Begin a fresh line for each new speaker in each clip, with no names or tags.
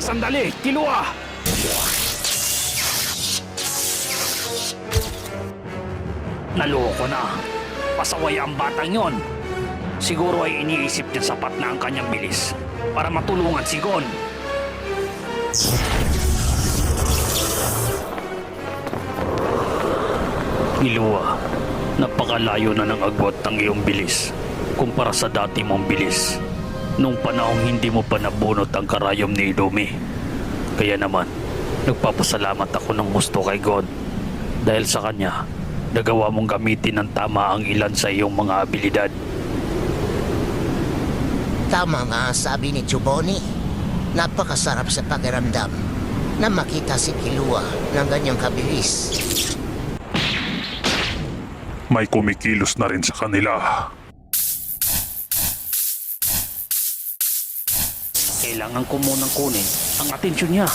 sandali! Kilua! Naloko na. Pasaway ang batang yon. Siguro ay iniisip niya sapat na ang kanyang bilis para matulungan si Gon. Ilua, napakalayo na ng agwat ng iyong bilis kumpara sa dati mong bilis. Nung panahong hindi mo pa nabunot ang karayom ni Idumi. Kaya naman, nagpapasalamat ako ng gusto kay God. Dahil sa kanya, nagawa mong gamitin ng tama ang ilan sa iyong mga abilidad.
Tama nga ang sabi ni Chuboni. Napakasarap sa pakiramdam na makita si Kilua ng ganyang kabilis.
May kumikilos na rin sa kanila.
Kailangan ko munang kunin ang atensyon niya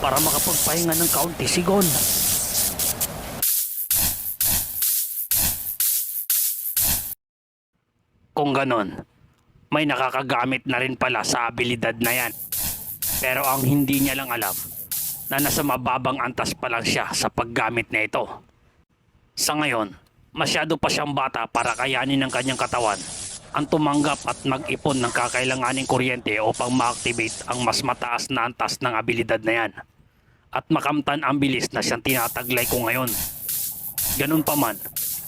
para makapagpahinga ng kaunti si Gon. Kung ganon, may nakakagamit na rin pala sa abilidad na yan. Pero ang hindi niya lang alam, na nasa mababang antas pa lang siya sa paggamit na ito. Sa ngayon, masyado pa siyang bata para kayanin ng kanyang katawan ang tumanggap at mag-ipon ng kakailanganing kuryente upang ma-activate ang mas mataas na antas ng abilidad na yan at makamtan ang bilis na siyang tinataglay ko ngayon. Ganun pa man,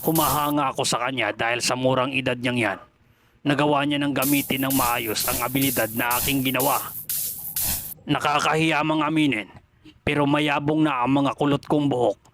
humahanga ako sa kanya dahil sa murang edad niyang yan. Nagawa niya ng gamitin ng maayos ang abilidad na aking ginawa. Nakakahiya mang aminin, pero mayabong na ang mga kulot kong buhok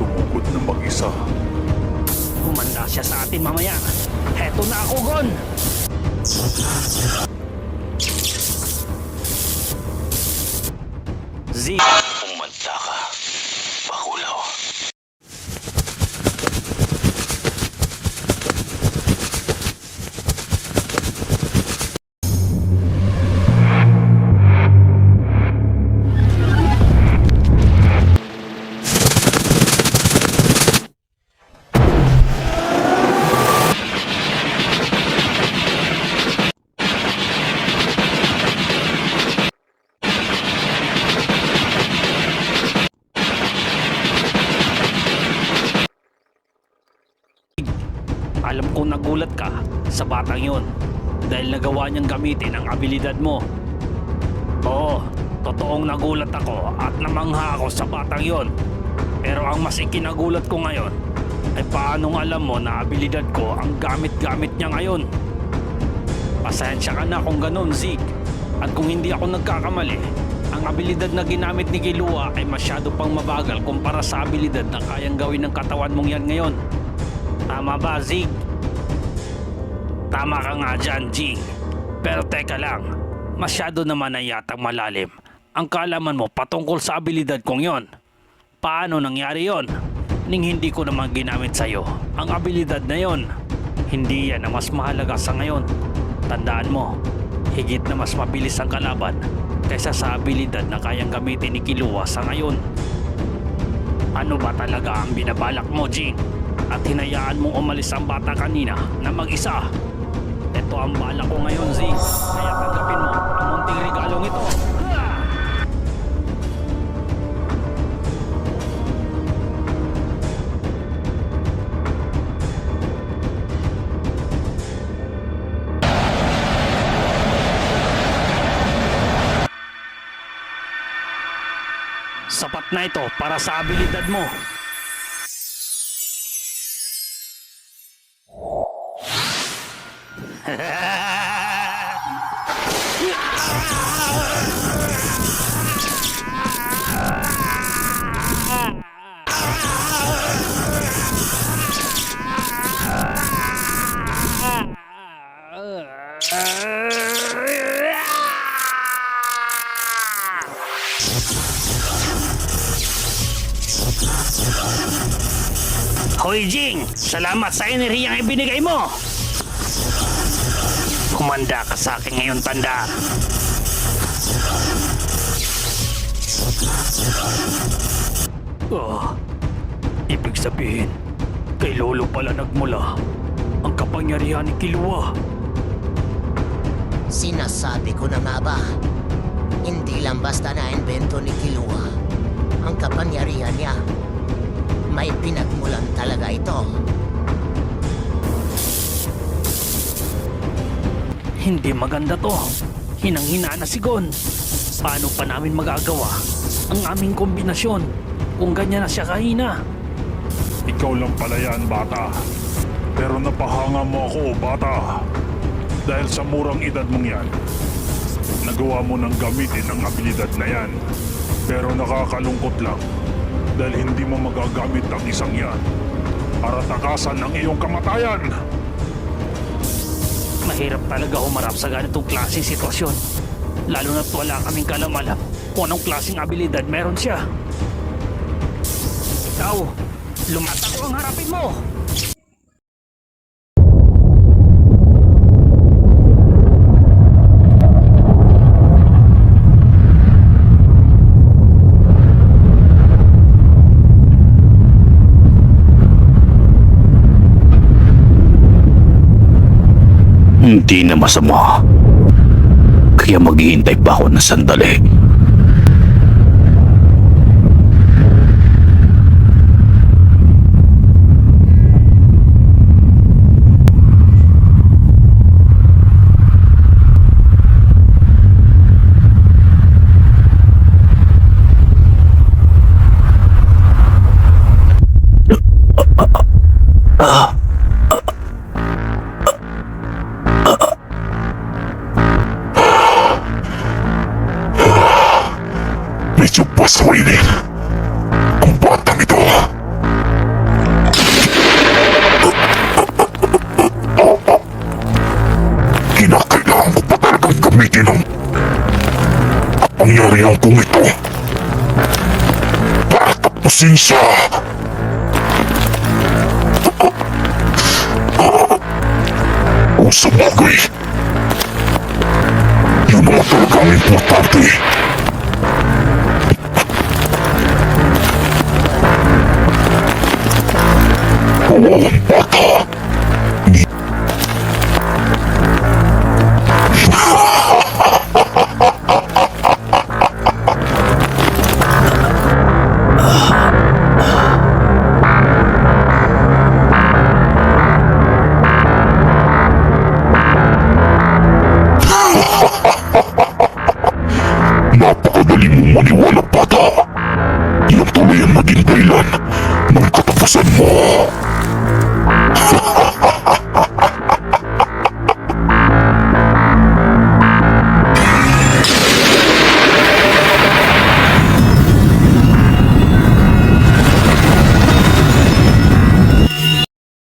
sumugod na mag-isa.
Humanda siya sa atin mamaya. Heto na ako, Gon! Z. kong nagulat ka sa batang yon dahil nagawa niyang gamitin ang abilidad mo. Oo, totoong nagulat ako at namangha ako sa batang yon. Pero ang mas ikinagulat ko ngayon, Ay paanong alam mo na abilidad ko ang gamit-gamit niya ngayon? Pasensya ka na kung ganun, Zeke. At kung hindi ako nagkakamali, ang abilidad na ginamit ni Kilua ay masyado pang mabagal kumpara sa abilidad na kayang gawin ng katawan mong yan ngayon. Tama ba, Zeke? Tama ka nga dyan, Jing. Pero teka lang, masyado naman na yatang malalim. Ang kaalaman mo patungkol sa abilidad kong yon. Paano nangyari yon? Ning hindi ko naman ginamit sa'yo ang abilidad na yon. Hindi yan ang mas mahalaga sa ngayon. Tandaan mo, higit na mas mabilis ang kalaban kaysa sa abilidad na kayang gamitin ni Kilua sa ngayon. Ano ba talaga ang binabalak mo, Jing? At hinayaan mong umalis ang bata kanina na mag-isa. Ito ang bala ko ngayon, Z. Kaya tanggapin mo ang munting regalong ito. Sapat na ito para sa abilidad mo. Hoy Jing, salamat sa enerhiyang ibinigay mo. Kumanda ka sa akin ngayon, tanda. Oh, ibig sabihin, kay Lolo pala nagmula ang kapangyarihan ni Kilua.
Sinasabi ko na nga ba, hindi lang basta na-invento ni Kilua ang kapangyarihan niya. May pinagmulan talaga ito.
Hindi maganda to. Hinang-hina na si Gon. Paano pa namin magagawa ang aming kombinasyon kung ganyan na siya kahina?
Ikaw lang pala yan, bata. Pero napahanga mo ako, bata. Dahil sa murang edad mong yan, nagawa mo nang gamitin ang abilidad na yan. Pero nakakalungkot lang dahil hindi mo magagamit ang isang yan para takasan ang iyong kamatayan.
Mahirap talaga humarap sa ganitong klaseng sitwasyon. Lalo na't wala kaming kalamalam kung anong klaseng abilidad meron siya. Ikaw, lumatak ang harapin mo!
Hindi na masama. Kaya maghihintay pa ako ng sandali.
Medyo pasawinin ang batang ito. Kinakailangan ko pa talagang gamitin ang kapangyarihan kong ito para tapusin siya. Kung sa bagay, yun naman talaga ang importante. Napakadali mong maniwala, bata! Iyon tuloy ang naging dahilan ng katapusan mo!